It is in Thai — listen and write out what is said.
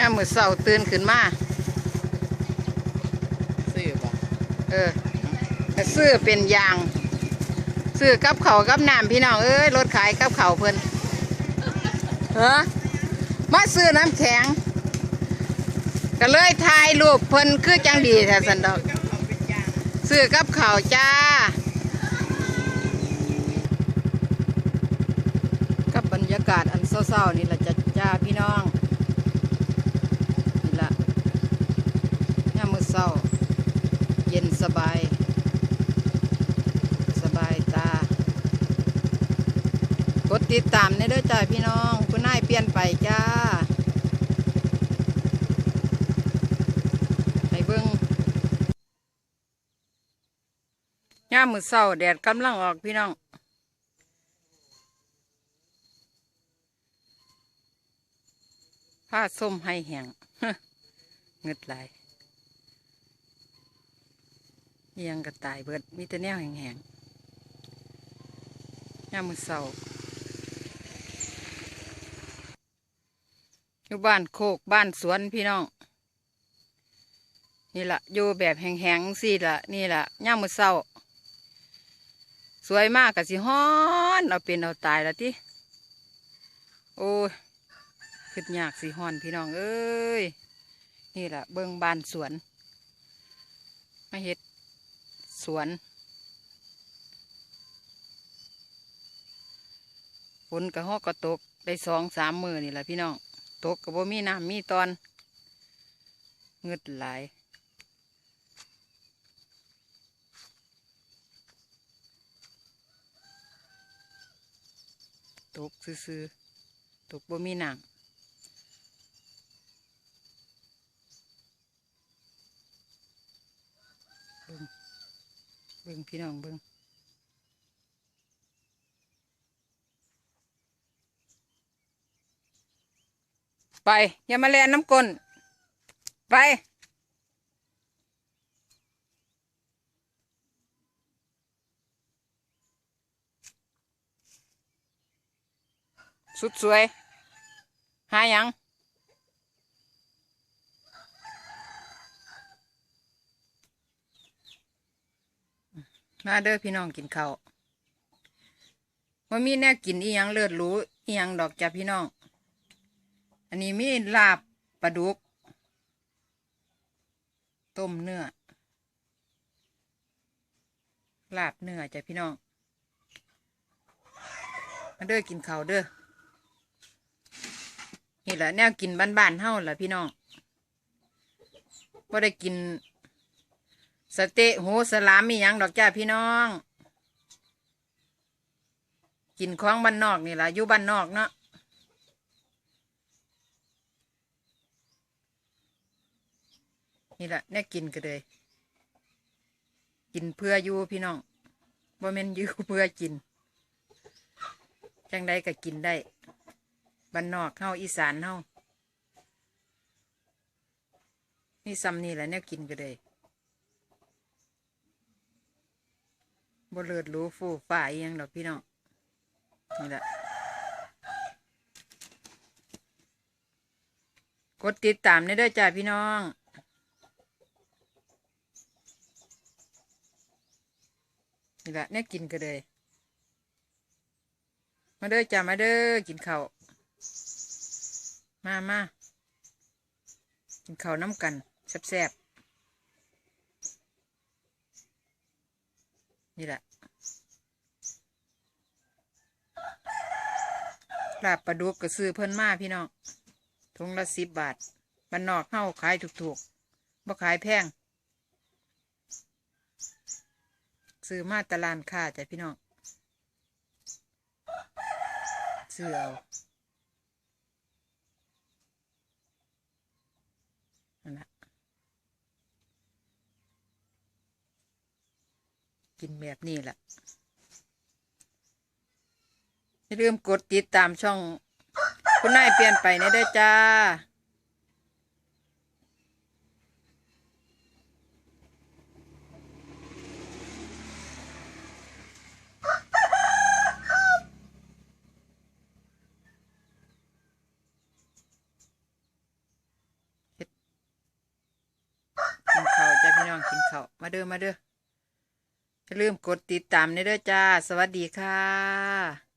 ยามมื้อเช้าตื่นขึ้นมาซื้อบ่เออก็ซื้อเป็นยางซื้อกับเขาวกับน้ำพี่น้องเอ้ยรถขายกับเขาวเพิ่นฮะมาซื้อน้ำแข็ง ก็เลยถ่ายรูปเพิ่นคือจังดีแท้สันดอกซื้อกับเขาวจ้ากับบรรยากาศอันเศร้าๆนี่แหละจ้าจ้าพี่น้อง นี่ละยามมื้อเศร้า เย็นสบาย สบายตา กดติดตามในเด้อจ้าพี่น้องคุณนายเปลี่ยนไปจ้าไปเบิ้งย่ามมือเศร้าแดดกำลังออกพี่น้องผ้าส้มให้แห้งเงึดไหลา ยเอียงกระต่ายเบิดมีแต่แนวแห้งๆย่ามือเศร้าอยู่บ้านโคกบ้านสวนพี่น้อง นี่ละอยู่แบบแห้งๆสิละนี่ละย่ามือเศร้าสวยมากกะสิฮ้อนเอาเป็นเอาตายละที่โอ้ยขึ้นยากสิฮ้อนพี่น้องเอ้ย นี่ละเบิ่งบ้านสวน มาเฮ็ด สวนฝนกระหอกกระตกได้สองสามมือนี่แหละพี่น้องตกกับบ่มีน้ำมีตอนเงึดหลายตกซื่อตกบ่มีน้ำ เบิ่งเบิ่งพี่น้องเบิ่งไป อย่ามาแลนน้ำกลนไป สุดสวย หายัง มาเด้อพี่น้องกินข้าวว่ามีแน่กินอีหยังเลือดรู้อีหยังดอกจ้ะพี่น้อง อันนี้มีลาบปลาดุก ต้มเนื้อ ลาบเนื้อจ้ะพี่น้อง มาเด้อกินข้าวเด้อ นี่แหละแนวกินบ้านๆเฮาล่ะพี่น้องว่าได้กิน สเต๊ะหูสลามมีหยังดอกจ้าพี่น้อง กินของบ้านนอกนี่แหละอยู่บ้านนอกเนาะนี่แหละแน่กินก็เลย กินเพื่ออยู่พี่น้องบ่แม่นอยู่เพื่อกินจังใดก็กินได้บ้านนอกเฮาอีสานเฮานี่ซ้ำนี่แหละแนวกินก็เลย บเลิศหรู้ฟูฝ่ายยังดอกพี่น้องนี่แหละกดติดตามได้ด้วยจ้าพี่น้องนี่แหละเนี่ยกินก็เลยมาเด้อจ้ามาเด้อกินข้าวมามากินข้าวน้ำกันแซ่บๆ นี่แหละลาบปลาดุกก็ซื้อเพิ่นมาพี่น้องถุงละสิบบาทบ้านนอกเฮาขายถูกๆบ่ขายแพงซื้อมาตลาดค้าจ้ะพี่น้องซื้อเอานั่นแหละ กินแบบนี้แหละอย่าลืมกดติดตามช่อง คุณนายเปลี่ยนไปนะได้จ้า กินข้าวจ้าพี่น้องกินข้ามาเด้อมาเด้อ อย่าลืมกดติดตามในเด้อจ้า สวัสดีค่ะ